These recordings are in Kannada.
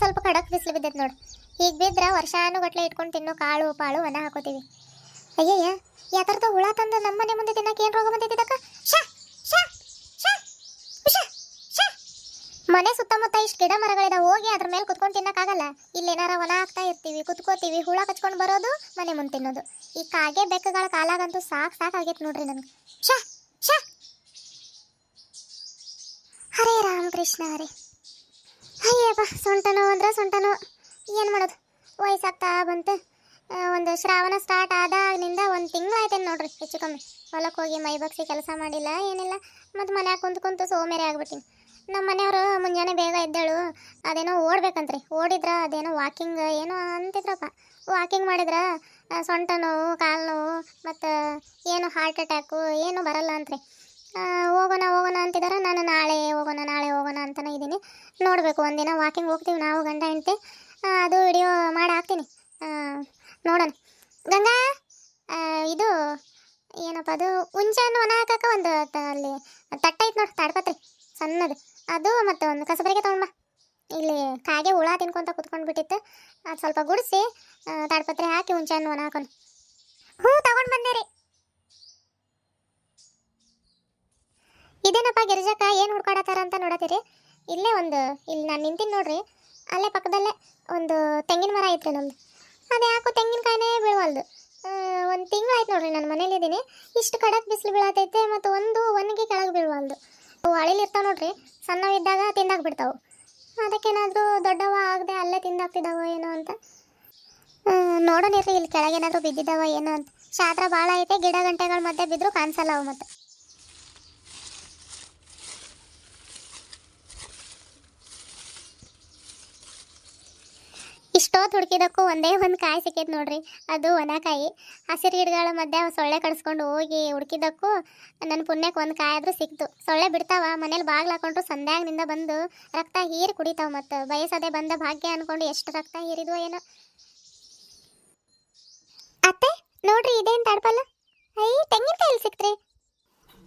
ಸ್ವಲ್ಪ ಕಡಕ್ ಬಿಸಿಲು ಬಿದ್ದೈತೆ ನೋಡಿ. ಈಗ ಬಿದ್ರೆ ವರ್ಷಾನುಗಟ್ಲೆ ಇಟ್ಕೊಂಡು ತಿನ್ನೋ ಕಾಳು, ಪಾಳು ಒಣ ಹಾಕೋತೀವಿ. ಅಯ್ಯಯ್ಯ ಯಾತರದ ಹುಳ ತಂದು ನಮ್ಮನೆ ಮುಂದೆ ತಿನ್ನಕ್ಕೆ ಏನು ರೋಗ ಶಾ. ಮನೆ ಸುತ್ತಮುತ್ತ ಇಷ್ಟು ಗಿಡ ಮರಗಳಿದಾವೆ, ಹೋಗಿ ಅದ್ರ ಮೇಲೆ ಕುತ್ಕೊಂಡು ತಿನ್ನಕ್ಕಾಗಲ್ಲ ಇಲ್ಲೇನಾರ ಒಣ ಹಾಕ್ತಾ ಇರ್ತೀವಿ, ಕುತ್ಕೋತೀವಿ, ಹುಳ ಕಚ್ಕೊಂಡು ಬರೋದು, ಮನೆ ಮುಂದೆ ತಿನ್ನೋದು. ಈ ಕಾಗೆ ಬೆಕ್ಕಗಳ ಕಾಲಾಗಂತೂ ಸಾಕು ಸಾಕಾಗೈತೆ ನೋಡ್ರಿ ನನಗೆ. ಶಾ ಶಾ ಹರೇ ರಾಮಕೃಷ್ಣ ಹರೇ. ಅಯ್ಯಪ್ಪ ಸೊಂಟ ನೋವು ಅಂದ್ರೆ ಸೊಂಟ ನೋವು ಏನು ಮಾಡೋದು? ವಯಸ್ಸಾಗ್ತಾ ಬಂತು. ಒಂದು ಶ್ರಾವಣ ಸ್ಟಾರ್ಟ್ ಆದಾಗಿನಿಂದ ಒಂದು ತಿಂಗಳಾಯ್ತೇನೆ ನೋಡ್ರಿ ಹೆಚ್ಚು ಕಮ್ಮಿ ಹೊಲಕ್ಕೆ ಹೋಗಿ ಮೈ ಬಗ್ಸಿ ಕೆಲಸ ಮಾಡಿಲ್ಲ, ಏನಿಲ್ಲ. ಮತ್ತು ಮನ್ಯಾಗ ಕುಂತು ಕುಂತು ಸೋಮೇರೆ ಆಗ್ಬಿಟ್ಟಿನಿ. ನಮ್ಮ ಮನೆಯವರು ಮುಂಜಾನೆ ಬೇಗ ಎದ್ದಳು, ಅದೇನೋ ಓಡ್ಬೇಕಂತ್ರಿ. ಓಡಿದ್ರ ಅದೇನೋ ವಾಕಿಂಗ್ ಏನೋ ಅಂತಿದ್ರಪ್ಪ. ವಾಕಿಂಗ್ ಮಾಡಿದ್ರ ಸೊಂಟ ನೋವು ಕಾಲು ನೋವು ಮತ್ತು, ಏನು ಹಾರ್ಟ್ ಅಟ್ಯಾಕು ಏನು ಬರಲ್ಲ ಅಂತ್ರಿ. ಹೋಗೋಣ ಹೋಗೋಣ ಅಂತಿದ್ದಾರೆ ನಾನು ನಾಳೆ ಹೋಗೋಣ ನಾಳೆ ಹೋಗೋಣ ಅಂತಲೇ ಇದ್ದೀನಿ. ನೋಡಬೇಕು, ಒಂದಿನ ವಾಕಿಂಗ್ ಹೋಗ್ತೀವಿ ನಾವು, ಗಂಡ, ಹೆಂಡತಿ. ಅದು ವಿಡಿಯೋ ಮಾಡಿ ಹಾಕ್ತೀನಿ. ನೋಡೋಣ. ಗಂಗಾ ಇದು ಏನಪ್ಪ ಅದು? ಹುಂಚೆಹಣ್ಣು ಒಣ ಹಾಕಕ್ಕೆ ಒಂದು ಅಲ್ಲಿ ತಟ್ಟ ಐತೆ ನೋಡಿ, ತಾಡ್ಪತ್ರಿ. ಸಣ್ಣದು. ಅದು ಮತ್ತು ಒಂದು ಕಸಬರಿಗೆ ತೊಗೊಂಡ್ಬಾ ಇಲ್ಲಿ ಕಾಗೆ ಹುಳ ತಿನ್ಕೊಂತ ಕುತ್ಕೊಂಡು ಬಿಟ್ಟಿತ್ತು. ಅದು ಸ್ವಲ್ಪ ಗುಡಿಸಿ ತಾಡ್ಪತ್ರೆ ಹಾಕಿ ಹುಂಚೆಹಣ್ಣು ಒಣ ಹಾಕೊಂಡು ಹ್ಞೂ, ತಗೊಂಡು ಬಂದೆ ರೀ. ಇದೇನಪ್ಪ ಗಿರಿಜಕ್ಕ ಏನು ಹುಡ್ಕಾಡತ್ತಾರ ಅಂತ ನೋಡತ್ತೀರಿ. ಇಲ್ಲೇ ಒಂದು, ಇಲ್ಲಿ ನಾನು ನಿಂತೀನಿ ನೋಡ್ರಿ. ಅಲ್ಲೇ ಪಕ್ಕದಲ್ಲೇ ಒಂದು ತೆಂಗಿನ ಮರ ಐತ್ರಿ ನಮ್ದು. ಅದು ಯಾಕೋ ತೆಂಗಿನಕಾಯಿನೇ ಬೀಳವಲ್ದು. ಒಂದು ತಿಂಗಳಾಯ್ತು ನೋಡ್ರಿ ನಾನು ಮನೇಲಿದ್ದೀನಿ ಇಷ್ಟು ಕಡಕ್ ಬಿಸಿಲು ಬೀಳತೈತೆ ಮತ್ತು ಒಂದು ಒಣಗಿ ಕೆಳಗೆ ಬೀಳವಲ್ದು. ಅವು ಅಳಿಲಿ ಇರ್ತಾವ ನೋಡ್ರಿ. ಸಣ್ಣವಿದ್ದಾಗ ತಿಂದಾಗ ಬಿಡ್ತಾವು. ಅದಕ್ಕೇನಾದರೂ ದೊಡ್ಡವ ಆಗದೆ ಅಲ್ಲೇ ತಿಂದಾಗ್ತಿದ್ದಾವ ಏನೋ ಅಂತ. ನೋಡೋಣ ಇಲ್ಲಿ ಕೆಳಗೇನಾದರೂ ಬಿದ್ದಿದ್ದಾವ ಏನೋ ಅಂತ. ಶಾತ್ರ ಭಾಳ ಐತೆ, ಗಿಡ ಗಂಟೆಗಳ ಮಧ್ಯೆ ಬಿದ್ದರೂ ಕಾಣಿಸಲ್ಲ ಅವು ಮತ್ತೆ. ಇಷ್ಟೊತ್ತು ಹುಡುಕಿದಕ್ಕೂ ಒಂದೇ ಒಂದು ಕಾಯಿ ಸಿಕ್ಕೈತೆ ನೋಡ್ರಿ. ಅದು ಒಣಕಾಯಿ. ಹಸಿರು ಗಿಡಗಳ ಮಧ್ಯೆ ಸೊಳ್ಳೆ ಕಡಿಸ್ಕೊಂಡು ಹೋಗಿ ಹುಡುಕಿದಕ್ಕೂ ನನ್ನ ಪುಣ್ಯಕ್ಕೆ ಒಂದು ಕಾಯಿ ಆದರೂ ಸಿಕ್ತು. ಸೊಳ್ಳೆ ಬಿಡ್ತಾವ, ಮನೇಲಿ ಬಾಗ್ಲು ಹಾಕೊಂಡ್ರು ಸಂಧ್ಯಾಗಿನಿಂದ ಬಂದು ರಕ್ತ ಹೀರಿ ಕುಡಿತಾವ ಮತ್ತು. ಬಯಸದೆ ಬಂದ ಭಾಗ್ಯ ಅಂದ್ಕೊಂಡು ಎಷ್ಟು ರಕ್ತ ಹೀರಿದ್ವು ಏನೋ. ಅತ್ತೆ, ನೋಡ್ರಿ ಇದೇನು ತಡ್ಪಲ್ಲ? ಐ ತೆಂಗಿನಕಾಯಿ ಸಿಕ್ತ್ರಿ.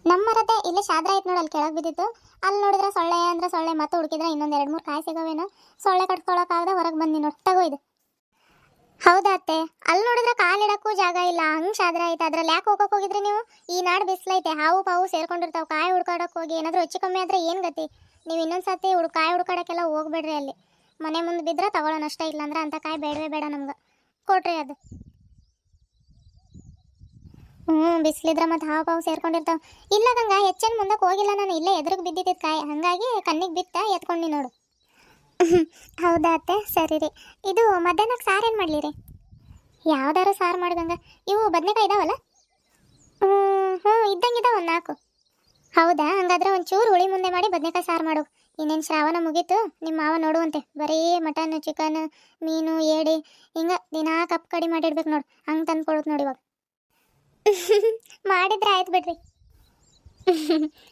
ನಮ್ಮ ಮರದೇ ಇಲ್ಲೇ ಶಾದ್ರ ಆಯ್ತು ನೋಡಿ ಅಲ್ಲಿ ಕೆಳಗೆ ಬಿದ್ದಿತ್ತು ಅಲ್ಲಿ ನೋಡಿದ್ರೆ ಸೊಳ್ಳೆ ಅಂದ್ರೆ ಸೊಳ್ಳೆ, ಮತ್ತೆ ಹುಡುಕಿದ್ರೆ ಇನ್ನೊಂದು ಎರಡು ಮೂರು ಕಾಯಿ ಸಿಗೋವೇನೋ. ಸೊಳ್ಳೆ ಕಟ್ಕೊಳಕ್ಕಾಗದೆ ಹೊರಗೆ ಬಂದಿ ತಗೋ ಇದು. ಹೌದಾ ಅತ್ತೆ? ಅಲ್ಲಿ ನೋಡಿದ್ರೆ ಕಾಲಿಡಕ್ಕೂ ಜಾಗ ಇಲ್ಲ, ಹಂಗೆ ಶಾದ್ರ ಐತೆ. ಅದ್ರಲ್ಲಿ ಯಾಕೆ ಹೋಗಕ್ ಹೋಗಿದ್ರಿ ನೀವು? ಈ ನಾಡು ಬಿಸಿಲೈತೆ, ಹಾವು ಪಾವು ಸೇರ್ಕೊಂಡಿರ್ತಾವ. ಕಾಯಿ ಹುಡ್ಕಾಡಕ್ ಹೋಗಿ ಏನಾದರೂ ಹೆಚ್ಚು ಕಮ್ಮಿ ಆದ್ರೆ ಏನು ಗತಿ? ನೀವು ಇನ್ನೊಂದು ಸರ್ತಿ ಹುಡ್, ಕಾಯಿ ಹುಡ್ಕಾಡಕ್ಕೆಲ್ಲ ಹೋಗ್ಬೇಡ್ರಿ ಅಲ್ಲಿ. ಮನೆ ಮುಂದೆ ಬಿದ್ರೆ ತಗೊಳ್ಳೋಣ ಅಷ್ಟೇ, ಇಲ್ಲಾಂದ್ರೆ ಅಂತ ಕಾಯಿ ಬೇಡವೇ ಬೇಡ ನಮ್ಗೆ. ಕೊಟ್ರಿ ಅದು. ಹ್ಞೂ ಬಿಸಿಲಿದ್ರೆ ಮತ್ತು ಹಾವು ಪಾವು ಸೇರ್ಕೊಂಡಿರ್ತಾವ. ಇಲ್ಲ ಗಂಗ ಹೆಚ್ಚೇನು ಮುಂದಕ್ಕೆ ಹೋಗಿಲ್ಲ ನಾನು, ಇಲ್ಲೇ ಎದುರಿಗೆ ಬಿದ್ದಿದ್ದ ಕಾಯಿ. ಹಾಗಾಗಿ ಕಣ್ಣಿಗೆ ಬಿತ್ತ ಎತ್ಕೊಂಡು ನೋಡು. ಹೌದಾ ಅತ್ತೆ? ಸರಿ ರೀ. ಇದು ಮಧ್ಯಾಹ್ನಕ್ಕೆ ಸಾರು ಏನು ಮಾಡಲಿ ರೀ? ಯಾವ್ದಾರು ಸಾರು ಮಾಡಿ ಗಂಗ. ಇವು ಬದನೆಕಾಯಿ ಇದಾವಲ್ಲ? ಹ್ಞೂ ಹ್ಞೂ ಇದ್ದಂಗಿದಾವ ಒಂದು ನಾಲ್ಕು. ಹೌದಾ? ಹಂಗಾದ್ರೆ ಒಂಚೂರು ಹುಳಿ ಮುಂದೆ ಮಾಡಿ ಬದನೆಕಾಯಿ ಸಾರು ಮಾಡು. ಇನ್ನೇನು ಶ್ರಾವಣ ಮುಗೀತು ನಿಮ್ಮ ಮಾವ ನೋಡುವಂತೆ. ಬರೀ ಮಟನ್ ಚಿಕನ್ ಮೀನು, ಏಡಿ. ಹಿಂಗೆ ದಿನಾ ಕಪ್ ಕಡಿ ಮಾಡಿಡ್ಬೇಕು ನೋಡು. ಹಂಗೆ ತಂದು ಕೊಡೋದು ನೋಡಿ ಮಾಡಿದ್ರೆ ಆಯ್ತು ಬಿಡ್ರಿ.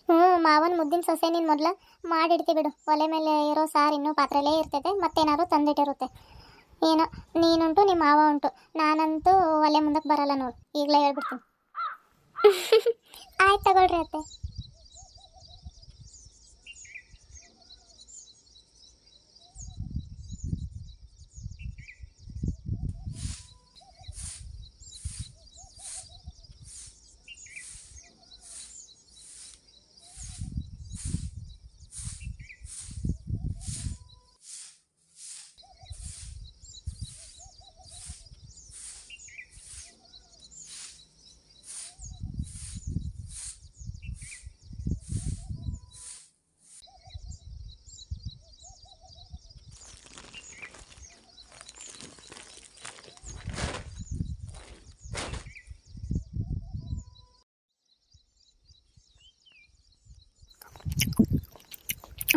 ಹ್ಞೂ ಮಾವನ ಮುದ್ದಿನ ಸೊಸೆ ನೀನು ಮೊದಲು ಮಾಡಿಡ್ತಿ ಬಿಡು. ಒಲೆ ಮೇಲೆ ಇರೋ ಸಾರು ಇನ್ನೂ ಪಾತ್ರೆಲೇ ಇರ್ತೈತೆ ಮತ್ತೇನಾದ್ರು ತಂದಿಟ್ಟಿರುತ್ತೆ. ಏನೋ ನೀನುಂಟು ನಿಮ್ಮ ಮಾವ ಉಂಟು. ನಾನಂತೂ ಒಲೆ ಮುಂದಕ್ಕೆ ಬರಲ್ಲ ನೋಡು. ಈಗಲೇ ಹೇಳ್ಬಿಡ್ತೀನಿ. ಆಯ್ತು ತಗೊಳ್ರಿ ಅತ್ತೆ.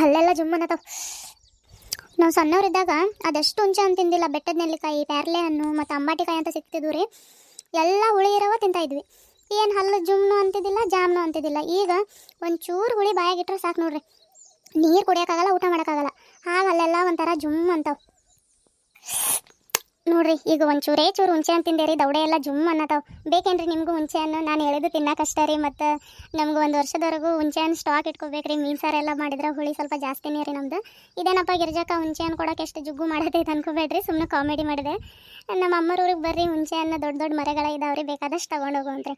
ಅಲ್ಲೆಲ್ಲ ಜುಮ್ಮನತಾವ ನಾವು ಸಣ್ಣವರಿದ್ದಾಗ ಅದೆಷ್ಟು ಹುಂಚೆ ಅಂತ ತಿಂದಿಲ್ಲ. ಬೆಟ್ಟದ ನೆಲ್ಲಿಕಾಯಿ ಪ್ಯಾರ್ಲೆ ಹಣ್ಣು ಮತ್ತು ಅಂಬಾಟಿಕಾಯಿ ಅಂತ ಸಿಗ್ತಿದ್ವು ರೀ. ಎಲ್ಲ ಹುಳಿ ಇರವ ತಿಂತಾಯಿದ್ವಿ ಏನು ಹಲ್ಲು ಜುಮ್ನು ಅಂತಿದ್ದಿಲ್ಲ, ಜಾಮ್ನು ಅಂತಿದ್ದಿಲ್ಲ. ಈಗ ಒಂಚೂರು ಹುಳಿ ಬಾಯಾಗಿಟ್ರೆ ಸಾಕು ನೋಡ್ರಿ. ನೀರು ಕುಡಿಯೋಕ್ಕಾಗಲ್ಲ, ಊಟ ಮಾಡೋಕ್ಕಾಗಲ್ಲ. ಹಾಗೆ ಅಲ್ಲೆಲ್ಲ ಒಂಥರ ಜುಮ್ ಅಂತಾವ. ನೋಡ್ರಿ, ಈಗ ಒಂಚೂರೇ ಚೂರು ಹುಂಚೆ ಹಣ್ಣು ತಿಂದೇರಿ, ದೌಡೆ ಎಲ್ಲ ಜುಮ್ ಅನ್ನತಾವ. ಬೇಕೇನ್ರಿ ನಿಮಗೂ ಹುಂಚೆ ಹಣ್ಣು? ನಾನು ಹೇಳಿದ್ದು ತಿನ್ನಕಷ್ಟ ರೀ, ಮತ್ತು ನಮ್ಗೆ ಒಂದು ವರ್ಷದವರೆಗೂ ಹುಂಚೆ ಹಣ್ಣು ಸ್ಟಾಕ್ ಇಟ್ಕೋಬೇಕ್ರಿ, ಮೀನು ಸಾರು ಎಲ್ಲ ಮಾಡಿದ್ರೆ ಹುಳಿ ಸ್ವಲ್ಪ ಜಾಸ್ತಿನೇ ರೀ ನಮ್ದು. ಇದೇನಪ್ಪ ಗಿರ್ಜಾಕ ಹುಂಚೆ ಹಣ್ಣು ಕೊಡೋಕೆ ಎಷ್ಟು ಜುಗ್ಗು ಮಾಡತೈತೆ ಅನ್ಕೋಬೇಡ್ರಿ ಸುಮ್ಮನೆ ಕಾಮಿಡಿ ಮಾಡಿದೆ. ನಮ್ಮ ಅಮ್ಮರ ಊರಿಗೆ ಬರ್ರಿ ಹುಂಚೆ ಹಣ್ಣು ದೊಡ್ಡ ದೊಡ್ಡ ಮರಗಳ ಇದಾವ್ರಿ, ಬೇಕಾದಷ್ಟು ತಗೊಂಡು ಹೋಗುವಂತ್ರಿ.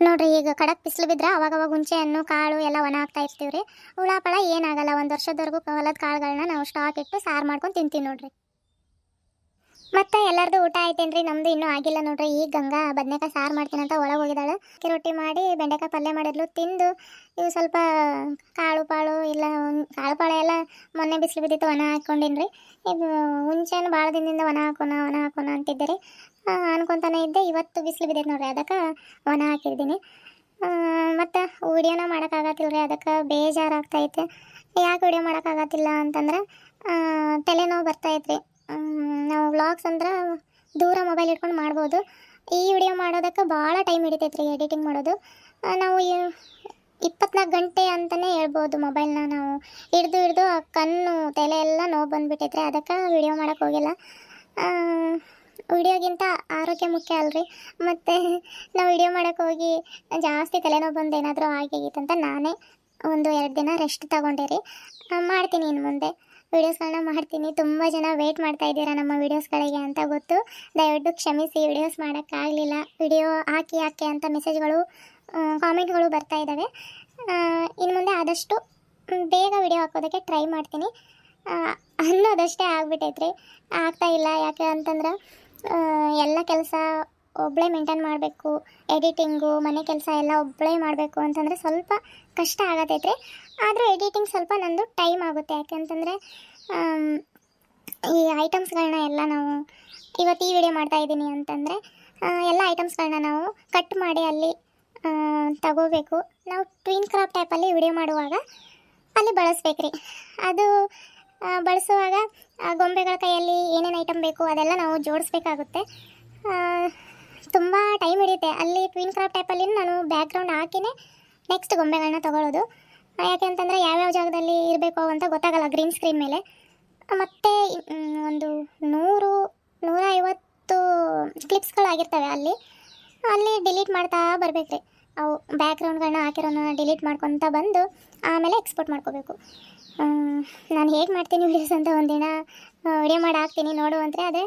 ನೋಡ್ರಿ, ಈಗ ಕಡಕ್ ಬಿಸಿಲು ಬಿದ್ರೆ ಅವಾಗ ಅವಾಗ ಹುಂಚೆ ಹಣ್ಣು, ಕಾಳು ಎಲ್ಲ ಒಣ ಆಗ್ತಾ ಇರ್ತೀವಿ ರೀ ಹುಳಾಪಳ ಏನಾಗಲ್ಲ ಒಂದು ವರ್ಷದವರೆಗೂ ಹೊಲದ ಕಾಳುಗಳನ್ನ ನಾವು ಸ್ಟಾಕ್ ಇಟ್ಟು ಸಾರು ಮಾಡ್ಕೊಂಡು ತಿಂತೀವಿ ನೋಡ್ರಿ. ಮತ್ತೆ ಎಲ್ಲರದು ಊಟ ಆಯ್ತೇನ್ರಿ? ನಮ್ದು ಇನ್ನೂ ಆಗಿಲ್ಲ ನೋಡ್ರಿ. ಈಗ ಗಂಗಾ ಬದನೆಕಾಯಿ ಸಾರು ಮಾಡ್ತೀನಂತ ಒಳಗೆ ಹೋಗಿದ್ದಾಳೆ. ಅಕ್ಕಿ ರೊಟ್ಟಿ ಮಾಡಿ ಬೆಂಡೆಕಾಯಿ ಪಲ್ಯ ಮಾಡಿದ್ಲು, ತಿಂದು ಇವು ಸ್ವಲ್ಪ ಕಾಳು ಪಾಳು ಇಲ್ಲ ಕಾಳು ಪಾಳು ಎಲ್ಲ ಮೊನ್ನೆ ಬಿಸಿಲು ಬಿದ್ದಿತ್ತು, ಒಣ ಹಾಕ್ಕೊಂಡಿನ್ರಿ. ಇದು ಮುಂಚೆನು ಭಾಳ ದಿನದಿಂದ ಒಣ ಹಾಕೋಣ ಒಣ ಹಾಕೋಣ ಅಂತಿದ್ದೆ ಅನ್ಕೊಂತಾನೆ ಇದ್ದೆ, ಇವತ್ತು ಬಿಸಿಲು ಬಿದ್ದೈತೆ ನೋಡ್ರಿ, ಅದಕ್ಕೆ ಒಣ ಹಾಕಿದ್ದೀನಿ ಮತ್ತು ವಿಡಿಯೋನ ಮಾಡೋಕ್ಕಾಗತ್ತಿಲ್ಲ ರೀ ಅದಕ್ಕೆ ಬೇಜಾರಾಗ್ತೈತೆ. ಯಾಕೆ ವಿಡಿಯೋ ಮಾಡೋಕ್ಕಾಗತ್ತಿಲ್ಲ ಅಂತಂದ್ರೆ ತಲೆನೋವು ಬರ್ತೈತ್ರಿ ನಾವು ವ್ಲಾಗ್ಸ್ ಅಂದ್ರೆ ದೂರ ಮೊಬೈಲ್ ಇಟ್ಕೊಂಡು ಮಾಡ್ಬೋದು. ಈ ವಿಡಿಯೋ ಮಾಡೋದಕ್ಕೆ ಭಾಳ ಟೈಮ್ ಹಿಡಿತೈತೆ ರೀ ಎಡಿಟಿಂಗ್ ಮಾಡೋದು ನಾವು ಇಪ್ಪತ್ನಾಲ್ಕು ಗಂಟೆ ಅಂತಲೇ ಹೇಳ್ಬೋದು ಮೊಬೈಲ್ನ ನಾವು. ಹಿಡ್ದು ಹಿಡ್ದು ಆ ಕಣ್ಣು, ತಲೆ ಎಲ್ಲ ನೋವು ಬಂದುಬಿಟ್ಟೈತ್ರಿ ಅದಕ್ಕೆ ವಿಡಿಯೋ ಮಾಡೋಕ್ಕೆ ಹೋಗಿಲ್ಲ. ವಿಡಿಯೋಗಿಂತ ಆರೋಗ್ಯ ಮುಖ್ಯ ಅಲ್ರಿ. ಮತ್ತು ನಾವು ವಿಡಿಯೋ ಮಾಡೋಕ್ಕೆ ಹೋಗಿ ಜಾಸ್ತಿ ತಲೆನೋವು ಬಂದು ಏನಾದರೂ ಆಗಿಗಿತ್ತಂತ ನಾನೇ ಒಂದು ಎರಡು ದಿನ ರೆಸ್ಟ್ ತಗೊಂಡೆ ರೀ. ಮಾಡ್ತೀನಿ ಇನ್ನು ಮುಂದೆ. ವೀಡಿಯೋಸ್ಗಳನ್ನ ಮಾಡ್ತೀನಿ. ತುಂಬ ಜನ ವೇಟ್ ಮಾಡ್ತಾ ಇದ್ದೀರಾ ನಮ್ಮ ವೀಡಿಯೋಸ್ಗಳಿಗೆ ಅಂತ ಗೊತ್ತು. ದಯವಿಟ್ಟು ಕ್ಷಮಿಸಿ, ವೀಡಿಯೋಸ್ ಮಾಡೋಕ್ಕಾಗಲಿಲ್ಲ. ವಿಡಿಯೋ ಹಾಕಿ ಹಾಕಿ ಅಂತ ಮೆಸೇಜ್ಗಳು ಕಾಮೆಂಟ್ಗಳು ಬರ್ತಾ ಇದ್ದಾವೆ. ಇನ್ನು ಮುಂದೆ ಆದಷ್ಟು ಬೇಗ ವಿಡಿಯೋ ಹಾಕೋದಕ್ಕೆ ಟ್ರೈ ಮಾಡ್ತೀನಿ. ಅನ್ನೋದಷ್ಟೇ ಆಗ್ಬಿಟ್ಟೈತ್ರಿ ಆಗ್ತಾ ಇಲ್ಲ ಯಾಕೆ ಅಂತಂದ್ರೆ ಎಲ್ಲ ಕೆಲಸ ಒಬ್ಬಳೇ ಮೇಂಟೈನ್ ಮಾಡಬೇಕು ಎಡಿಟಿಂಗು ಮನೆ ಕೆಲಸ ಎಲ್ಲ ಒಬ್ಬಳೇ ಮಾಡಬೇಕು ಅಂತಂದರೆ ಸ್ವಲ್ಪ ಕಷ್ಟ ಆಗತೈತೆ ಆದರೆ ಎಡಿಟಿಂಗ್ ಸ್ವಲ್ಪ ನಂದು ಟೈಮ್ ಆಗುತ್ತೆ. ಯಾಕೆಂತಂದರೆ ಈ ಐಟಮ್ಸ್ಗಳನ್ನ ಎಲ್ಲ ನಾವು ಇವತ್ತು ಈ ವಿಡಿಯೋ ಮಾಡ್ತಾ ಇದ್ದೀನಿ ಅಂತಂದರೆ ಎಲ್ಲ ಐಟಮ್ಸ್ಗಳನ್ನ ನಾವು ಕಟ್ ಮಾಡಿ ಅಲ್ಲಿ ತಗೋಬೇಕು. ನಾವು ಟ್ವಿನ್ ಕ್ರಾಪ್ ಟೈಪಲ್ಲಿ ವಿಡಿಯೋ ಮಾಡುವಾಗ ಅಲ್ಲಿ ಬಳಸ್ಬೇಕ್ರಿ. ಅದು ಬಳಸುವಾಗ ಗೊಂಬೆಗಳ ಕೈಯಲ್ಲಿ ಏನೇನು ಐಟಮ್ ಬೇಕು ಅದೆಲ್ಲ ನಾವು ಜೋಡಿಸ್ಬೇಕಾಗುತ್ತೆ. ತುಂಬ ಟೈಮ್ ಹಿಡಿಯುತ್ತೆ. ಅಲ್ಲಿ ಟ್ವಿನ್ ಕ್ರಾಫ್ಟ್ ಟೈಪಲ್ಲಿ ನಾನು ಬ್ಯಾಕ್ಗ್ರೌಂಡ್ ಹಾಕಿನೇ ನೆಕ್ಸ್ಟ್ ಗೊಂಬೆಗಳನ್ನ ತಗೊಳ್ಳೋದು ಯಾಕೆ ಅಂತಂದರೆ ಯಾವ್ಯಾವ ಜಾಗದಲ್ಲಿ ಇರಬೇಕು ಅಂತ ಗೊತ್ತಾಗಲ್ಲ ಗ್ರೀನ್ ಸ್ಕ್ರೀನ್ ಮೇಲೆ. ಮತ್ತು ಒಂದು ನೂರು ನೂರ ಐವತ್ತು ಕ್ಲಿಪ್ಸ್ಗಳಾಗಿರ್ತವೆ ಅಲ್ಲಿ. ಅಲ್ಲಿ ಡಿಲೀಟ್ ಮಾಡ್ತಾ ಬರಬೇಕ್ರಿ ಅವು ಬ್ಯಾಕ್ಗ್ರೌಂಡ್ಗಳನ್ನ ಹಾಕಿರೋನ ಡಿಲೀಟ್ ಮಾಡ್ಕೊತ ಬಂದು ಆಮೇಲೆ ಎಕ್ಸ್ಪೋರ್ಟ್ ಮಾಡ್ಕೋಬೇಕು. ನಾನು ಹೇಗೆ ಮಾಡ್ತೀನಿ ವೀಡಿಯೋಸ್ ಅಂತ ಒಂದಿನ ವಿಡಿಯೋ ಮಾಡಿ ಹಾಕ್ತೀನಿ ನೋಡು ಅಂದರೆ ಅದೇ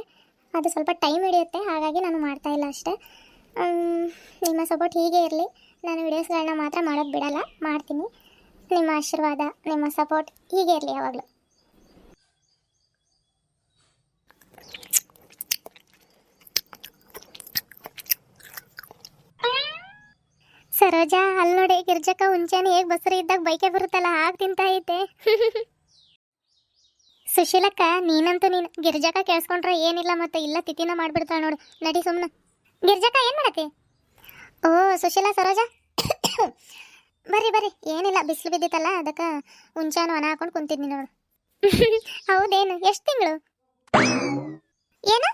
ಅದು ಸ್ವಲ್ಪ ಟೈಮ್ ಹಿಡಿಯುತ್ತೆ, ಹಾಗಾಗಿ ನಾನು ಮಾಡ್ತಾ ಇಲ್ಲ ಅಷ್ಟೇ. ನಿಮ್ಮ ಸಪೋರ್ಟ್ ಹೀಗೆ ಇರಲಿ. ನಾನು ವೀಡಿಯೋಸ್ಗಳನ್ನ ಮಾತ್ರ ಮಾಡೋದು ಬಿಡಲ್ಲ, ಮಾಡ್ತೀನಿ. ನಿಮ್ಮ ಆಶೀರ್ವಾದ, ನಿಮ್ಮ ಸಪೋರ್ಟ್ ಹೀಗೆ ಇರಲಿ ಯಾವಾಗಲೂ. ಸರೋಜಾ, ಅಲ್ಲಿ ನೋಡಿ ಗಿರ್ಜಕ್ಕ ಮುಂಚೆನೆ ಹೇಗೆ ಬಸರಿ ಇದ್ದಾಗ ಬೈಕೆ ಬರುತ್ತಲ್ಲ, ಹಾಗೆ ತಿಂತಾ ಐತೆ ಸುಶೀಲಕ್ಕ, ನೀನಂತೂ ನೀನು ಗಿರ್ಜಕ್ಕ ಕೇಳಿಸ್ಕೊಂಡ್ರೆ ಏನಿಲ್ಲ ಮತ್ತೆ ಇಲ್ಲ ತಿಥಿನ ಮಾಡ್ಬಿಡ್ತಾಳೆ ನೋಡು. ನಡಿ ಸುಮ್ಮನೆ ಗಿರ್ಜಕ್ಕ ಏನು ಮಾಡತ್ತೆ? ಓ, ಸುಶೀಲಾ, ಸರೋಜಾ? ಬರ್ರಿ ಬರ್ರಿ. ಏನಿಲ್ಲ, ಬಿಸಿಲು ಬಿದ್ದಿತ್ತಲ್ಲ, ಅದಕ್ಕೆ ಹುಂಚಾನು ಒಣ ಹಾಕೊಂಡು ಕುಂತಿದ್ನಿ ನೋಡು. ಹೌದೇನು? ಎಷ್ಟು ತಿಂಗಳು? ಏನು?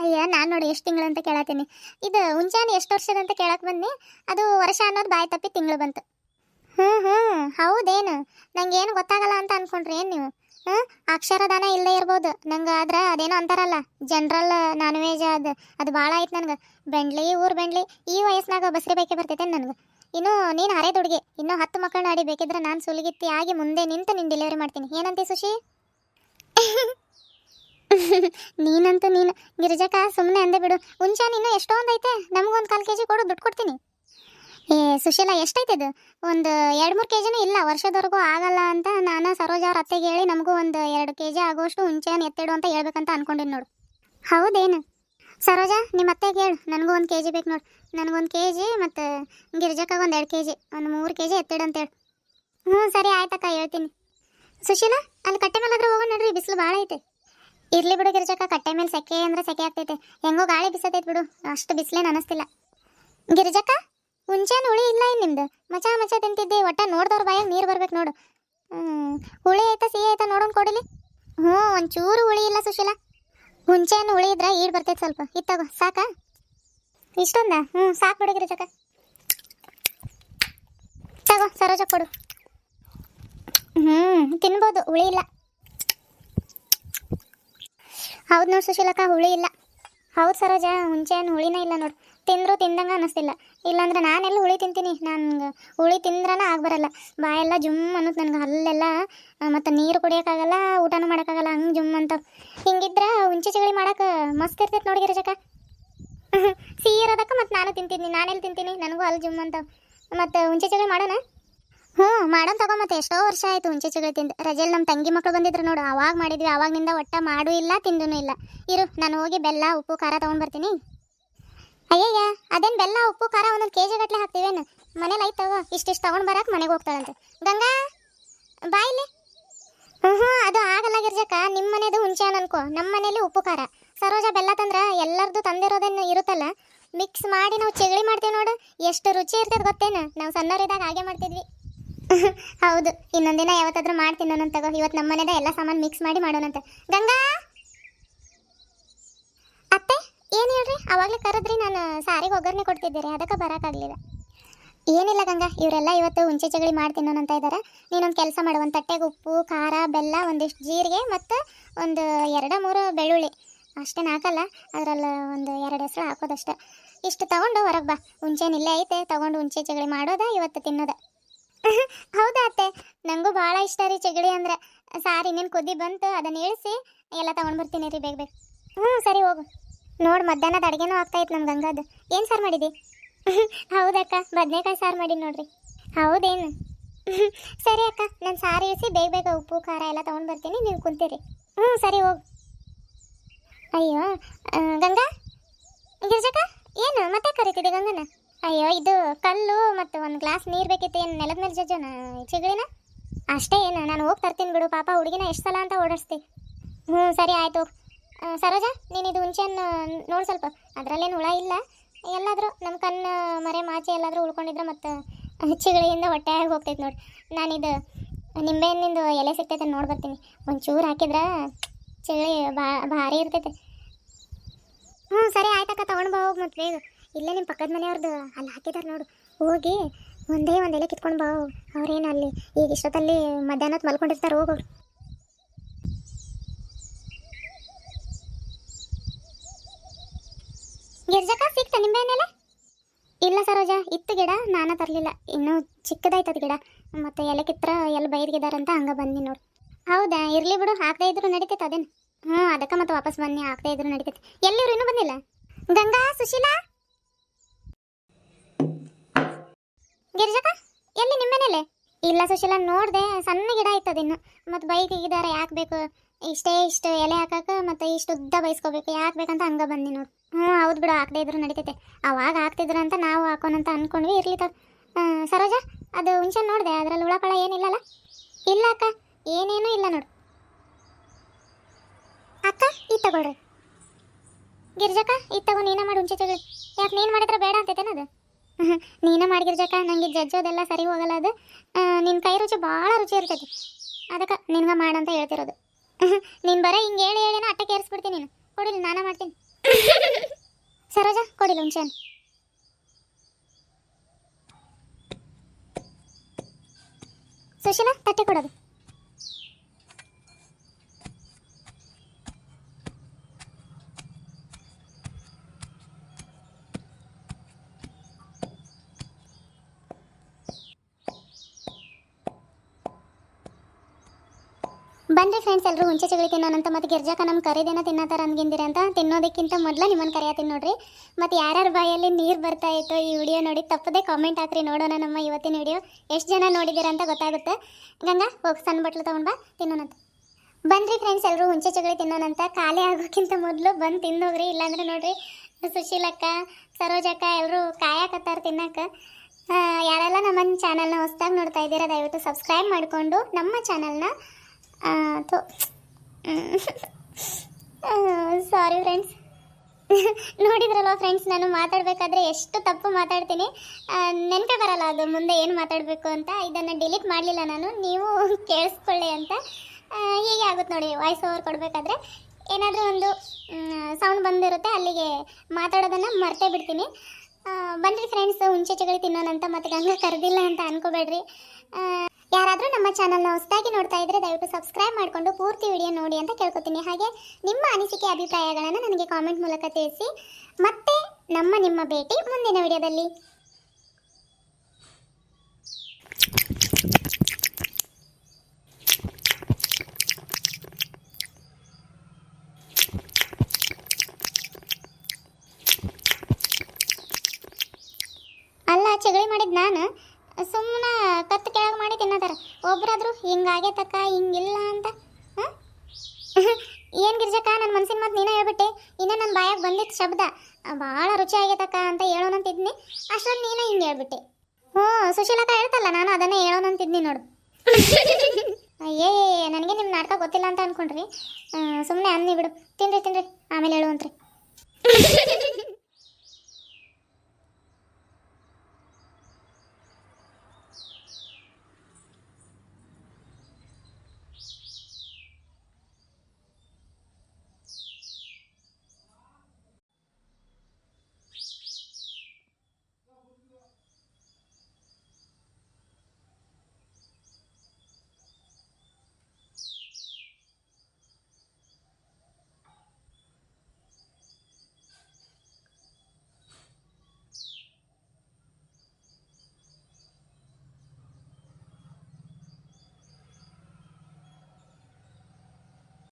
ಅಯ್ಯ, ನಾನು ನೋಡಿ ಎಷ್ಟು ತಿಂಗಳು ಅಂತ ಕೇಳತ್ತೀನಿ. ಇದು ಹುಂಚಾನು ಎಷ್ಟು ವರ್ಷದ ಅಂತ ಕೇಳಕ್ಕೆ ಬನ್ನಿ ಅದು ವರ್ಷ ಅನ್ನೋದು ಬಾಯಿ ತಪ್ಪಿ ತಿಂಗಳು ಬಂತು. ಹ್ಞೂ ಹ್ಞೂ ಹೌದೇನು? ನಂಗೇನು ಗೊತ್ತಾಗಲ್ಲ ಅಂತ ಅನ್ಕೊಂಡ್ರಿ ಏನು ನೀವು? ಹಾಂ ಅಕ್ಷರದಾನ ಇಲ್ಲದೆ ಇರ್ಬೋದು. ನಂಗೆ ಆದ್ರೆ ಅದೇನೋ ಅಂತಾರಲ್ಲ ಜನರಲ್ ನಾನ್ ವೆಜ್ ಅದು ಅದು ಭಾಳ ಆಯ್ತು ನನಗೆ. ಬೆಂಡ್ಲಿ, ಊರು ಬೆಂಡ್ಲಿ, ಈ ವಯಸ್ಸಿನಾಗ ಬಸ್ರಿ ಬೇಕೇ ಬರ್ತೈತೆ ನನಗೆ. ಇನ್ನು ನೀನು ಹರೇ ದುಡ್ಗೆ. ಇನ್ನೂ ಹತ್ತು ಮಕ್ಕಳನ್ನ ಆಡಿ ಬೇಕಿದ್ರೆ ನಾನು ಸುಲಿಗಿತ್ತಿ ಆಗಿ ಮುಂದೆ ನಿಂತು ನಿನ್ನ ಡೆಲಿವರಿ ಮಾಡ್ತೀನಿ. ಏನಂತಿ ಸುಶಿ? ನೀನಂತೂ ನೀನು. ಗಿರಿಜಕ್ಕ ಸುಮ್ಮನೆ ಅಂದೆ ಬಿಡು. ಹುಂಚಾ ಎಷ್ಟೋ ಒಂದೈತೆ ನಮಗೊಂದು ಕಾಲು ಕೆ ಜಿ ಕೊಡು, ದುಡ್ಡು ಕೊಡ್ತೀನಿ. ಏ, ಸುಶೀಲ, ಎಷ್ಟೈತೆ ಇದು? ಒಂದು ಎರಡು ಮೂರು ಕೆ ಜಿನೂ ಇಲ್ಲ, ವರ್ಷದವರೆಗೂ ಆಗಲ್ಲ ಅಂತ ನಾನು ಸರೋಜ ಅವ್ರ ಅತ್ತೆಗೆ ಹೇಳಿ ನಮಗೂ ಒಂದು ಎರಡು ಕೆ ಜಿ ಆಗೋಷ್ಟು ಹುಂಚೆಯನ್ನು ಎತ್ತಿಡು ಅಂತ ಹೇಳ್ಬೇಕಂತ ಅನ್ಕೊಂಡಿನಿ ನೋಡು. ಹೌದೇನು? ಸರೋಜ ನಿಮ್ಮ ಅತ್ತೆಗೆ ಹೇಳು, ನನಗೂ ಒಂದು ಕೆ ಜಿ ಬೇಕು ನೋಡು. ನನಗೊಂದು ಕೆ ಜಿ ಮತ್ತು ಗಿರ್ಜಕ್ಕಾಗ ಒಂದು ಎರಡು ಕೆ ಜಿ ಒಂದು ಮೂರು ಕೆ ಜಿ ಎತ್ತಿಡು ಅಂತ ಹೇಳು. ಹ್ಞೂ, ಸರಿ ಆಯ್ತಕ್ಕ, ಹೇಳ್ತೀನಿ. ಸುಶೀಲ, ಅಲ್ಲಿ ಕಟ್ಟೆ ಮೇಲಾದ್ರೂ ಹೋಗೋಣ ನೋಡ್ರಿ, ಬಿಸಿಲು ಭಾಳ ಐತೆ. ಇರ್ಲಿ ಬಿಡು ಗಿರ್ಜಕ್ಕ, ಕಟ್ಟೆ ಮೇಲೆ ಸೆಕೆ ಅಂದ್ರೆ ಸೆಕೆ ಆಗ್ತೈತೆ. ಹೆಂಗೋ ಗಾಳಿ ಬಿಸತೈತೆ ಬಿಡು, ಅಷ್ಟು ಬಿಸಿಲೇನು ಅನಿಸ್ತಿಲ್ಲ. ಗಿರಿಜಕ್ಕ ಹುಂಚೇನು ಹುಳಿ ಇಲ್ಲ ಏನು ನಿಮ್ದು? ಮಚಾ ಮಚ ತಿಂತಿದ್ದೆ, ಒಟ್ಟ ನೋಡ್ದವ್ರ ಬಾಯಾಗ ನೀರು ಬರ್ಬೇಕು ನೋಡು. ಹ್ಞೂ ಹುಳಿ ಆಯ್ತಾ ಸಿಹಿ ಆಯ್ತಾ ನೋಡೋಣ ಕೊಡಿಲಿ? ಹ್ಞೂ, ಒಂಚೂರು ಹುಳಿ ಇಲ್ಲ ಸುಶೀಲ. ಹುಂಚೆನ ಹುಳಿ ಇದ್ರೆ ಈಡ್ ಬರ್ತೈತೆ ಸ್ವಲ್ಪ. ಇತ್ತಗೋ ಸಾಕಾ? ಇಷ್ಟೊಂದ? ಹ್ಞೂ, ಸಾಕು ಹುಡುಗಿರಿ ಚಕ. ತಗೋ ಸರೋಜ ಕೊಡು. ಹ್ಞೂ, ತಿನ್ಬೋದು, ಹುಳಿ ಇಲ್ಲ. ಹೌದು ನೋಡಿ ಸುಶೀಲಕ್ಕ, ಹುಳಿ ಇಲ್ಲ. ಹೌದು ಸರೋಜ ಹುಂಚೆ ಹಣ್ಣು ಹುಳಿನೇ ಇಲ್ಲ ನೋಡು. ತಿಂದರೂ ತಿಂದಂಗೆ ಅನ್ನಿಸ್ತಿಲ್ಲ ಇಲ್ಲಾಂದ್ರೆ ನಾನೆಲ್ಲ ಹುಳಿ ತಿಂತೀನಿ. ನಾನು ಹುಳಿ ತಿಂದ್ರನ ಆಗ್ಬರಲ್ಲ ಬಾಯೆಲ್ಲ ಜುಮ್ ಅನ್ನೋದು ನನಗೆ. ಅಲ್ಲೆಲ್ಲ ಮತ್ತು ನೀರು ಕುಡಿಯೋಕ್ಕಾಗಲ್ಲ, ಊಟನೂ ಮಾಡೋಕ್ಕಾಗಲ್ಲ, ಹಂಗೆ ಜುಮ್ ಅಂತ ಹಿಂಗಿದ್ರೆ ಹುಂಚೆ ಚಗಳಿ ಮಾಡೋಕೆ ಮಸ್ತ್ ಇರ್ತೈತೆ ನೋಡಿ ಗಿರಿಜಕ್ಕ ಸಿಹಿ ಇರೋದಕ್ಕೆ ಮತ್ತು ನಾನು ತಿಂತೀನಿ ನಾನೆಲ್ಲಿ ತಿಂತೀನಿ? ನನಗೂ ಅಲ್ಲಿ ಜುಮ್ ಅಂತ ಮತ್ತು ಹುಂಚೆ ಚಗಳಿ ಮಾಡೋಣ ಹ್ಞೂ ಮಾಡೋಣ ತಗೋ ಮತ್ತೆ ಎಷ್ಟೋ ವರ್ಷ ಆಯಿತು ಹುಂಚೆ ಚಗಳಿ ತಿಂದು. ರಜೆಯಲ್ಲಿ ನಮ್ಮ ತಂಗಿ ಮಕ್ಕಳು ಬಂದಿದ್ರು ನೋಡು. ಆವಾಗ ಮಾಡಿದ್ವಿ. ಆವಾಗಿನಿಂದ ಒಟ್ಟ ಮಾಡೂ ಇಲ್ಲ ತಿಂದೂ ಇಲ್ಲ. ಇರು, ನಾನು ಹೋಗಿ ಬೆಲ್ಲ, ಉಪ್ಪು, ಖಾರ ತೊಗೊಂಡು ಬರ್ತೀನಿ. ಅಯ್ಯಯ್ಯ, ಅದೇನು ಬೆಲ್ಲ, ಉಪ್ಪು, ಖಾರ ಒಂದೊಂದು ಕೆ ಜಿ ಗಟ್ಟಲೆ ಹಾಕ್ತೀವೇನು? ಮನೇಲಿ ಐತೆ ಇಷ್ಟಿಷ್ಟು ತೊಗೊಂಡು ಬರಕ್ಕೆ ಮನೆಗೆ ಹೋಗ್ತಾಳಂತೆ. ಗಂಗಾ ಬಾಯಿಲಿ ಹ್ಞೂ ಹ್ಞೂ ಅದು ಆಗಲ್ಲ ಗಿರ್ಜಕ್ಕ ನಿಮ್ಮ ಮನೇದು ಹುಂಚೆ ಅನ್ಕೋ. ನಮ್ಮ ಮನೇಲಿ ಉಪ್ಪು, ಖಾರ. ಸರೋಜ ಬೆಲ್ಲ ತಂದ್ರೆ ಎಲ್ಲರದು ತಂದಿರೋದೇನು ಇರುತ್ತಲ್ಲ? ಮಿಕ್ಸ್ ಮಾಡಿ ನಾವು ಚಿಗಳಿ ಮಾಡ್ತೀವಿ ನೋಡು. ಎಷ್ಟು ರುಚಿ ಇರ್ತದೆ ಗೊತ್ತೇನು? ನಾವು ಸಣ್ಣವರಿದ್ದಾಗ ಹಾಗೆ ಮಾಡ್ತಿದ್ವಿ. ಹೌದು ಇನ್ನೊಂದಿನ ಯಾವತ್ತಾದ್ರೂ ಮಾಡ್ತೀನಿ ನಾನು ತಗೋ. ಇವತ್ತು ನಮ್ಮ ಮನೇದ ಎಲ್ಲ ಸಾಮಾನು ಮಿಕ್ಸ್ ಮಾಡಿ ಮಾಡೋಣಂತೆ. ಗಂಗಾ? ಅತ್ತೆ? ಏನು ಹೇಳ್ರಿ? ಅವಾಗಲೇ ಕರೆದ್ರಿ ನಾನು ಸಾರಿಗೆ ಒಗ್ಗರಣೆ ಕೊಡ್ತಿದ್ದೀರಿ ಅದಕ್ಕೆ ಬರೋಕ್ಕಾಗಲಿಲ್ಲ ಏನಿಲ್ಲ ಗಂಗಾ, ಇವರೆಲ್ಲ ಇವತ್ತು ಹುಂಚೆ ಚಗಳಿ ಮಾಡಿ ಅಂತ ಇದ್ದಾರೆ ನೀನೊಂದು ಕೆಲಸ ಮಾಡು, ಒಂದು ತಟ್ಟೆಗೆ ಉಪ್ಪು, ಖಾರ, ಬೆಲ್ಲ, ಒಂದಿಷ್ಟು ಜೀರಿಗೆ ಮತ್ತು ಒಂದು ಎರಡು ಮೂರು ಬೆಳ್ಳುಳ್ಳಿ. ಅಷ್ಟೇನು ಹಾಕಲ್ಲ, ಅದರಲ್ಲಿ ಒಂದು ಎರಡು ಹೆಸರು ಹಾಕೋದಷ್ಟೇ. ಇಷ್ಟು ತಗೊಂಡು ಹೊರಗೆ ಬಾ. ಹುಂಚೆನ ಇಲ್ಲೇ ಐತೆ, ತಗೊಂಡು ಹುಂಚೆ ಚಗಳಿ ಮಾಡೋದ, ಇವತ್ತು ತಿನ್ನೋದ. ಹೌದಾ ಅತ್ತೆ? ನನಗೂ ಭಾಳ ಇಷ್ಟ ರೀ ಚಗಳಿ ಅಂದ್ರೆ. ಸಾರಿ ಇನ್ನೇನು ಕುದ್ದಿ ಬಂತು, ಅದನ್ನು ಇಳಿಸಿ ಎಲ್ಲ ತಗೊಂಡು ಬರ್ತೀನಿ ರೀ ಬೇಗ ಬೇಗ. ಹ್ಞೂ ಸರಿ ಹೋಗು. ನೋಡು, ಮಧ್ಯಾಹ್ನದ ಅಡುಗೆನೂ ಆಗ್ತಾಯಿತ್ತು ನಮ್ಮ ಗಂಗಾದು ಏನು ಸಾರು ಮಾಡಿದಿ? ಹೌದಕ್ಕ, ಬದನೆಕಾಯಿ ಸಾರು ಮಾಡಿ ನೋಡ್ರಿ. ಹೌದೇನು? ಸರಿ ಅಕ್ಕ, ನಾನು ಸಾರು ಇಳಿಸಿ ಬೇಗ ಬೇಗ ಉಪ್ಪು, ಖಾರ ಎಲ್ಲ ತೊಗೊಂಡು ಬರ್ತೀನಿ, ನೀವು ಕುಂತೀರಿ. ಹ್ಞೂ ಸರಿ ಹೋಗು. ಅಯ್ಯೋ ಗಂಗಾ? ಗಿರ್ಜಕ್ಕ, ಏನು, ಮತ್ತೆ ಕರಿತಿದ್ದೆ ಗಂಗನ? ಅಯ್ಯೋ, ಇದು ಕಲ್ಲು ಮತ್ತು ಒಂದು ಗ್ಲಾಸ್ ನೀರು ಬೇಕಿತ್ತು, ಏನು ನೆಲದ ಮೇಲೆ ಜಜ್ಜನ ಚಿಗಳಿನ? ಅಷ್ಟೇ ಏನು, ನಾನು ಹೋಗಿ ತರ್ತೀನಿ ಬಿಡು, ಪಾಪ ಹುಡುಗಿನ ಎಷ್ಟು ಸಲ ಅಂತ ಓಡಿಸ್ತಿ ಹ್ಞೂ ಸರಿ, ಆಯಿತು ಸರೋಜ, ನೀನು ಇದು ಹುಂಚೆಯನ್ನು ನೋಡಿ ಸ್ವಲ್ಪ. ಅದರಲ್ಲೇನು ಹುಳ ಇಲ್ಲ. ಎಲ್ಲಾದರೂ ನಮ್ಮ ಕಣ್ಣು ಮರೆ ಮಾಚೆ ಎಲ್ಲಾದರೂ ಉಳ್ಕೊಂಡಿದ್ರೆ ಮತ್ತು ಚಿಗಳಿಯಿಂದ ಆಗಿ ಹೋಗ್ತೈತೆ ನೋಡಿ. ನಾನಿದು ನಿಂಬೆಹಣ್ಣಿಂದು ಎಲೆ ಸಿಗ್ತೈತೆ ನೋಡಿ ಬರ್ತೀನಿ. ಒಂಚೂರು ಹಾಕಿದ್ರೆ ಚಿಗಳಿ ಬಾ, ಭಾರಿ ಇರ್ತೈತೆ. ಹ್ಞೂ ಸರಿ ಆಯ್ತಕ್ಕ, ತೊಗೊಂಡು ಬಾವು ಮತ್ತು ಬೇಗ. ಇಲ್ಲೇ ನಿಮ್ಮ ಪಕ್ಕದ ಮನೆಯವ್ರದ್ದು ಅಲ್ಲಿ ಹಾಕಿದ್ದಾರೆ ನೋಡು. ಹೋಗಿ ಒಂದೇ ಒಂದು ಎಲೆ ಕಿತ್ಕೊಂಡು ಬಾ, ಹೋಗು. ಅವ್ರೇನು ಅಲ್ಲಿ ಈಗ ಇಷ್ಟೊತ್ತಲ್ಲಿ ಮಧ್ಯಾಹ್ನದ ಮಲ್ಕೊಂಡಿರ್ತಾರೆ ಹೋಗೋರು ಗಿರ್ಜಕ್ಕ, ಸಿಕ್ತ ನಿಂಬೆಹಣ್ಣೆಲ್ಲ ಇಲ್ಲ ಸರೋಜ, ಇತ್ತು ಗಿಡ, ನಾನು ತರಲಿಲ್ಲ. ಇನ್ನೂ ಚಿಕ್ಕದಾಯ್ತದ ಗಿಡ. ಮತ್ತು ಎಲೆ ಕಿತ್ರ ಎಲ್ಲಿ ಬೈದ್ಗಿದಾರಂತ ಹಂಗೆ ಬನ್ನಿ ನೋಡಿ. ಹೌದಾ? ಇರಲಿ ಬಿಡು, ಹಾಕದೇ ಇದ್ರು ನಡೀತೈತೆ ಅದೇನು. ಹ್ಞೂ, ಅದಕ್ಕೆ ಮತ್ತೆ ವಾಪಸ್ ಬನ್ನಿ, ಹಾಕದೇ ಇದ್ರು ನಡೀತೈತೆ. ಎಲ್ಲಿವ್ರು ಇನ್ನೂ ಬಂದಿಲ್ಲ? ಗಂಗಾ, ಸುಶೀಲಾ? ಗಿರ್ಜಕ್ಕ? ಇಲ್ಲ ಸುಶೀಲ, ನೋಡ್ದೆ, ಸಣ್ಣ ಗಿಡ ಇತ್ತದಿನ್ನು ಮತ್ತು ಬೈಕಿಗಿದಾರೆ ಯಾಕೆ ಬೇಕು? ಇಷ್ಟೇ ಇಷ್ಟು ಎಲೆ ಹಾಕಕ್ಕೆ ಮತ್ತು ಇಷ್ಟು ಉದ್ದ ಬೈಸ್ಕೋಬೇಕು. ಯಾಕೆ ಬೇಕಂತ ಹಂಗೆ ಬಂದಿ ನೋಡಿ. ಹ್ಞೂ ಹೌದು ಬಿಡು, ಹಾಕದೇ ಇದ್ರು ನಡೀತೈತೆ. ಅವಾಗ ಹಾಕ್ತಿದ್ರು ಅಂತ ನಾವು ಹಾಕೋಣಂತ ಅನ್ಕೊಂಡ್ವಿ ಇರ್ಲಿ ತಗೋ. ಸರೋಜ, ಅದು ಹುಣ್ಸೆ ನೋಡಿದೆ, ಅದರಲ್ಲಿ ಹುಳಪಳ ಏನಿಲ್ಲಲ್ಲ ಇಲ್ಲ ಅಕ್ಕ, ಏನೇನೂ ಇಲ್ಲ ನೋಡು. ಅಕ್ಕ ಈ ತಗೊಳ್ರಿ. ಗಿರ್ಜಕ್ಕ ಈ ತಗೋ, ನೀನ ಮಾಡಿ ಹುಂಚೆ ತಗೋ. ಯಾಕೆ, ನೀನು ಮಾಡಿದ್ರೆ ಬೇಡ ಅಂತೈತೇನದು ನೀನ ಮಾಡಿ ನನಗೆ ನಂಗೆ ಜಜ್ಜೋದೆಲ್ಲ ಸರಿ ಹೋಗಲ್ಲ ಅದು. ನಿನ್ನ ಕೈ ರುಚಿ ಭಾಳ ರುಚಿ ಇರ್ತೈತಿ. ಅದಕ್ಕೆ ನಿನ್ಗೆ ಮಾಡಂತ ಹೇಳ್ತಿರೋದು. ನೀನು ಬರೋ ಹಿಂಗೆ ಹೇಳಿ ಹೇಳಿನ ಅಟ್ಟೆ ಕೇರಿಸ್ಬಿಡ್ತೀನಿ ನೀನು. ಕೊಡಿಲ್ಲ ನಾನೇ ಮಾಡ್ತೀನಿ. ಸರೋಜ ಕೊಡಿಲ್ಲ ಹಣ್ಣು. ಸುಶೀಲಾ, ತಟ್ಟೆ ಕೊಡೋದು. ಬನ್ರಿ ಫ್ರೆಂಡ್ಸ್ ಎಲ್ಲರೂ ಹುಂಚೆ ಚಗಳಿ ತಿನ್ನೋಣಂತ, ಮತ್ತು ಗಿರ್ಜಾಕ ನಮ್ಮ ಕರೆದೇನ ತಿನ್ನತಾರ ಅನ್ಗಿಂದಿರ ಅಂತ ತಿನ್ನೋದಕ್ಕಿಂತ ಮೊದಲು ನಿಮ್ಮನ್ನು ಕರೆಯತ್ತೀನಿ ನೋಡ್ರಿ ಮತ್ತು ಯಾರ್ಯಾರ ಬಾಯಲ್ಲಿ ನೀರು ಬರ್ತಾ ಇತ್ತು ಈ ವಿಡಿಯೋ ನೋಡಿ, ತಪ್ಪದೆ ಕಾಮೆಂಟ್ ಹಾಕ್ರಿ, ನೋಡೋಣ ನಮ್ಮ ಇವತ್ತಿನ ವಿಡಿಯೋ. ಎಷ್ಟು ಜನ ನೋಡಿದ್ದೀರ ಅಂತ ಗೊತ್ತಾಗುತ್ತೆ. ಗಂಗಾ, ಹೋಗಿ ಸಣ್ಣ ಬಟ್ಲು ತೊಗೊಂಡ್ಬಾ ತಿನ್ನೋಣಂತ. ಬನ್ರಿ ಫ್ರೆಂಡ್ಸ್ ಎಲ್ಲರೂ ಹುಂಚೆ ಚಗಳಿ ತಿನ್ನೋಣಂತ. ಖಾಲಿ ಆಗೋಕ್ಕಿಂತ ಮೊದಲು ಬಂದು ತಿನ್ನೋಗ್ರಿ, ಇಲ್ಲಾಂದ್ರೆ ನೋಡ್ರಿ, ಸುಶೀಲಕ್ಕ, ಸರೋಜಕ್ಕ ಎಲ್ಲರೂ ಕಾಯಕತ್ತಾರ ತಿನ್ನಕ್ಕೆ ಯಾರೆಲ್ಲ ನಮ್ಮ ಚಾನಲ್ನ ಹೊಸ್ದಾಗಿ ನೋಡ್ತಾ ಇದ್ದೀರಾ, ದಯವಿಟ್ಟು ಸಬ್ಸ್ಕ್ರೈಬ್ ಮಾಡಿಕೊಂಡು ನಮ್ಮ ಚಾನಲ್ನ ಸಾರಿ ಫ್ರೆಂಡ್ಸ್ ನೋಡಿದ್ರಲ್ಲ ಫ್ರೆಂಡ್ಸ್ ನಾನು ಮಾತಾಡಬೇಕಾದ್ರೆ ಎಷ್ಟು ತಪ್ಪು ಮಾತಾಡ್ತೀನಿ. ನೆನಪೇ ಬರಲ್ಲ ಅದು, ಮುಂದೆ ಏನು ಮಾತಾಡಬೇಕು ಅಂತ. ಇದನ್ನು ಡಿಲೀಟ್ ಮಾಡಲಿಲ್ಲ ನಾನು, ನೀವು ಕೇಳಿಸ್ಕೊಳ್ಳಿ ಅಂತ. ಹೀಗೆ ಆಗುತ್ತೆ ನೋಡಿ ವಾಯ್ಸ್ ಓವರ್ ಕೊಡಬೇಕಾದ್ರೆ. ಏನಾದರೂ ಒಂದು ಸೌಂಡ್ ಬಂದಿರುತ್ತೆ, ಅಲ್ಲಿಗೆ ಮಾತಾಡೋದನ್ನು ಮರ್ತೇ ಬಿಡ್ತೀನಿ. ಬನ್ನಿ ಫ್ರೆಂಡ್ಸ್ ಹುಂಚೆ ಚಗಳಿ ತಿನ್ನೋಣಂತ ಮತ್ತು ಗಂಗಾ ಕರೆದಿಲ್ಲ ಅಂತ ಅನ್ಕೋಬೇಡ್ರಿ. ಯಾರಾದರೂ ನಮ್ಮ ಚಾನಲ್ನ ಹೊಸದಾಗಿ ನೋಡ್ತಾ ಇದ್ರೆ ದಯವಿಟ್ಟು ಸಬ್ಸ್ಕ್ರೈಬ್ ಮಾಡಿಕೊಂಡು ಪೂರ್ತಿ ವಿಡಿಯೋ ನೋಡಿ ಅಂತ ಕೇಳ್ಕೊತೀನಿ. ಹಾಗೆ ನಿಮ್ಮ ಅನಿಸಿಕೆ, ಅಭಿಪ್ರಾಯಗಳನ್ನು ನನಗೆ ಕಾಮೆಂಟ್ ಮೂಲಕ ತಿಳಿಸಿ. ಮತ್ತೆ ನಮ್ಮ ನಿಮ್ಮ ಭೇಟಿ ಮುಂದಿನ ವಿಡಿಯೋದಲ್ಲಿ. ಅಲ್ಲ ಚಗಳಿ ಮಾಡಿದ ನಾನು? ಸುಮ್ಮನೆ ಕತ್ತು ಕೆಳಗೆ ಮಾಡಿ ತಿನ್ನತಾರ ಒಬ್ರಾದ್ರು ಹಿಂಗಾಗೈತಕ್ಕ ಹಿಂಗಿಲ್ಲ ಅಂತ ಏನು ಗಿರ್ಜಕ್ಕ ನನ್ನ ಮನಸ್ಸಿನ ಮಾತು ನೀನೇ ಹೇಳ್ಬಿಟ್ಟೆ. ಇನ್ನೇ ನನ್ನ ಬಾಯಾಗ ಬಂದಿತ್ತು ಶಬ್ದ ಭಾಳ ರುಚಿ ಆಗೈತಕ್ಕ ಅಂತ ಹೇಳೋಣಂತಿದ್ನಿ ಅಷ್ಟೊಂದು ನೀನೇ ಹಿಂಗೆ ಹೇಳ್ಬಿಟ್ಟೆ. ಹ್ಞೂ, ಸುಶೀಲಕ್ಕ ಹೇಳ್ತಲ್ಲ, ನಾನು ಅದನ್ನೇ ಹೇಳೋಣಂತಿದ್ನಿ ನೋಡು. ಅಯ್ಯೇ ನನಗೆ ನಿಮ್ಮ ನಾಟಕ ಗೊತ್ತಿಲ್ಲ ಅಂತ ಅನ್ಕೊಂಡ್ರಿ. ಸುಮ್ಮನೆ ಅನ್ನಿ ಬಿಡು. ತಿನ್ರಿ ತಿನ್ರಿ. ಆಮೇಲೆ ಹೇಳುವಂತ್ರಿ.